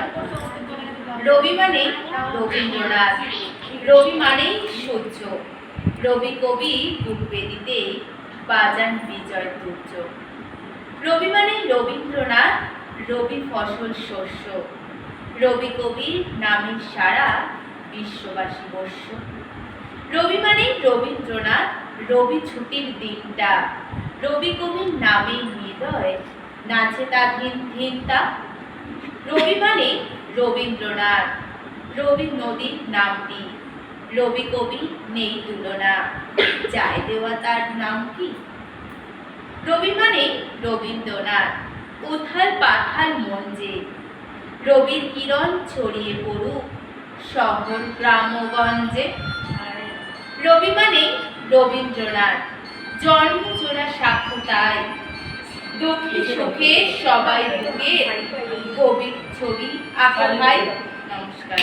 নিবেদন রবি মানে রবীন্দ্রনাথ। রবি মানেই সূর্য। রবি কবি পূর্বে দিতে বাজান বিজয় দুর্য। রবি মানে রবীন্দ্রনাথ, রবি ফসল শস্য। রবি কবির নামে সারা বিশ্ববাসী বর্ষ। রবি মানে রবীন্দ্রনাথ, রবি ছুটির দিনটা। রবি কবির নামে হৃদয় নাচে তা ধিন ধিনতা। রবি মানে রবীন্দ্রনাথ। রবি নদীর নামটি। রবি কবি নেই তুলনা। যায় দেওয়া তার নাম কি? রবি মানে রবীন্দ্রনাথ, উথাল পাথাল মঞ্জে রবির কিরণ ছড়িয়ে পড়ুক শহর গ্রামগঞ্জে রবি মানে রবীন্দ্রনাথ জন্মজোড়া সাক্ষ্য তাই। দুঃখে সুখে সবাই বুকে কবি ছবি আঁকা ভাই নমস্কার।